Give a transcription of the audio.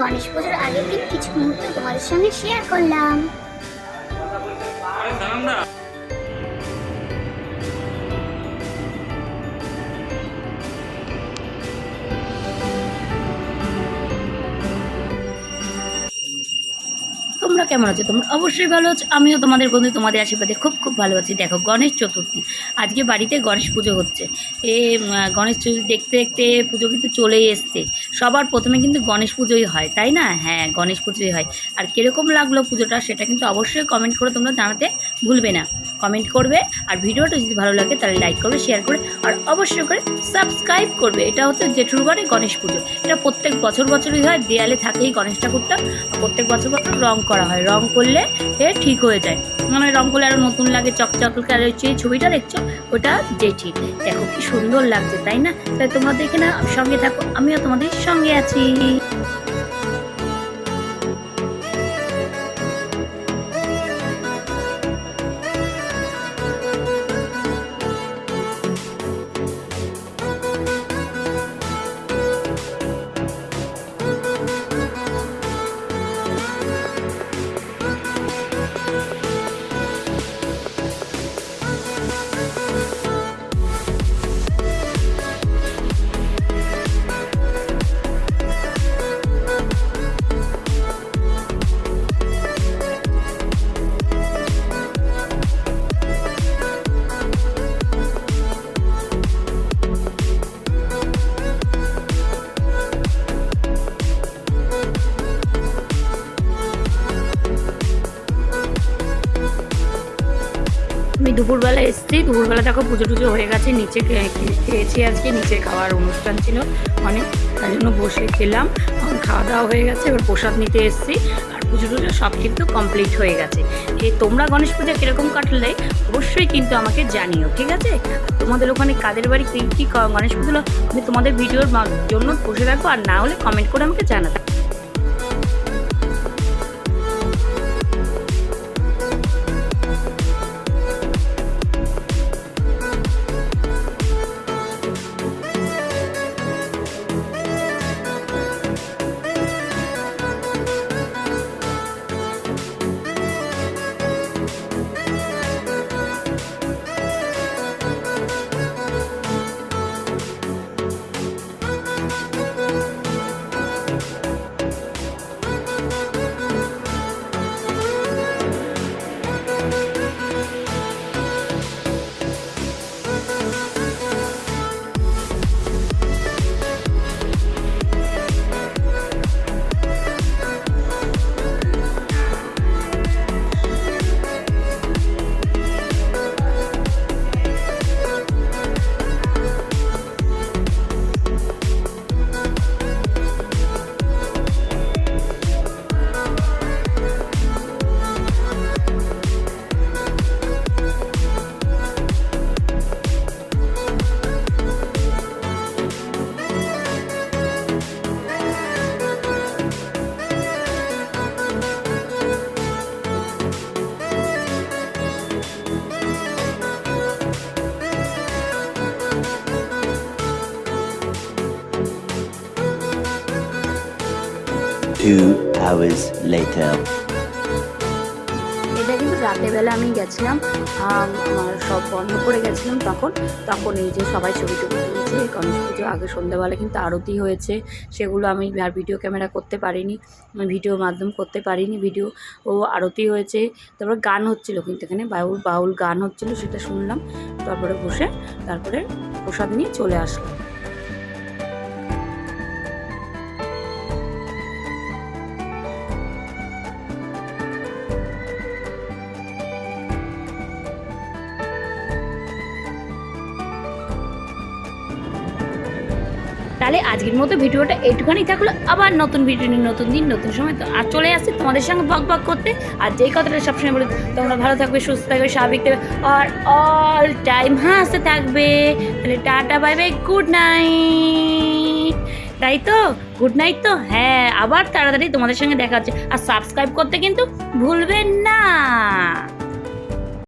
গণেশ পুজোর আগের দিন কিছু মুহূর্ত তোমাদের সঙ্গে শেয়ার করলাম। তোমরা কেমন আছো তোমরা? অবশ্যই ভালো আছো। আমিও তোমাদের বন্ধু, তোমাদের আশীর্বাদে খুব খুব ভালো আছি। দেখো, গণেশ চতুর্থী। আজকে বাড়িতে গণেশ পুজো হচ্ছে। এ গণেশ চতুর্থী দেখতে দেখতে পুজো কিন্তু চলেই এসছে। সবার প্রথমে কিন্তু গণেশ পুজোই হয়, তাই না? হ্যাঁ গণেশ পুজোই হয়। আর কীরকম লাগল পুজোটা, সেটা কিন্তু অবশ্যই কমেন্ট করে তোমরা জানাতে ভুলবে না। কমেন্ট করবে, আর ভিডিওটা যদি ভালো লাগে, তাহলে লাইক করবে শেয়ার করে আর অবশ্যই করে সাবস্ক্রাইব করবে। এটা হচ্ছে জেঠুর ঘরে গণেশ পুজো। এটা প্রত্যেক বছর বছরই হয়, দেয়ালে থাকেই গণেশ ঠাকুরটা। প্রত্যেক বছর বছর রং করা হয়। রং করলে এ ঠিক হয়ে যায়। মানে রং করলে আরও নতুন লাগে, চকচক, আর হচ্ছে এই ছবিটা দেখছ, ওটা জেঠি দেখো কি সুন্দর লাগছে, তাই না? তাই তোমরা দেখে না সঙ্গে থাকো, আমিও তোমাদের সঙ্গে আছি। দুপুরবেলা এসেছি, দুপুরবেলা দেখো পুজো টুজো হয়ে গেছে, নিচে খেয়েছি আজকে, নিচে খাওয়ার অনুষ্ঠান ছিল অনেক তাই জন্য বসে খেলাম, এখন খাওয়া দাওয়া হয়ে গেছে, এবার প্রসাদ নিতে এসেছি, আর পুজো টুজো সব কিন্তু কমপ্লিট হয়ে গেছে। এই তোমরা গণেশ পূজা কীরকম কাটলে অবশ্যই কিন্তু আমাকে জানিও, ঠিক আছে? তোমাদের ওখানে কাদের বাড়ি, কী কী গণেশ পুজো আমি তোমাদের ভিডিওর জন্য বসে থাকব, আর না হলে কমেন্ট করে আমাকে জানাবে। Two hours later. এটা কিন্তু রাতেরবেলা আমি গেছিলাম আম, আমার সব বন্ধ করে গেছিলাম তখন। তখন এই যে সবাই ছবি টবি তুলছে গণেশ পুজো আগে সন্ধ্যাবেলা কিন্তু আরতি হয়েছে সেগুলো আমি আর ভিডিও ক্যামেরা করতে পারিনি আমি ভিডিওর মাধ্যম করতে পারিনি ভিডিও ও আরতি হয়েছে। তারপরে গান হচ্ছিল কিন্তু এখানে বাউল বাউল গান হচ্ছিল সেটা শুনলাম। তারপরে বসে তারপরে প্রসাদ নিয়ে চলে আসলাম। তাহলে আজকের মতো ভিডিওটা এইটুখানি থাকল। আবার নতুন ভিডিও নিয়ে, নতুন দিন, নতুন সময় তো আর চলে আসছি তোমাদের সঙ্গে বক বক করতে। আর যেই কথাটা সবসময় বলি, তোমরা ভালো থাকবে, সুস্থ থাকবে, স্বাভাবিক থাকবে, আর অল টাইম হাসতে থাকবে। তাহলে ta ta bye bye good night তাই তো? গুড নাইট তো? হ্যাঁ আবার তাড়াতাড়ি তোমাদের সঙ্গে দেখা হচ্ছে। আর সাবস্ক্রাইব করতে কিন্তু ভুলবেন না।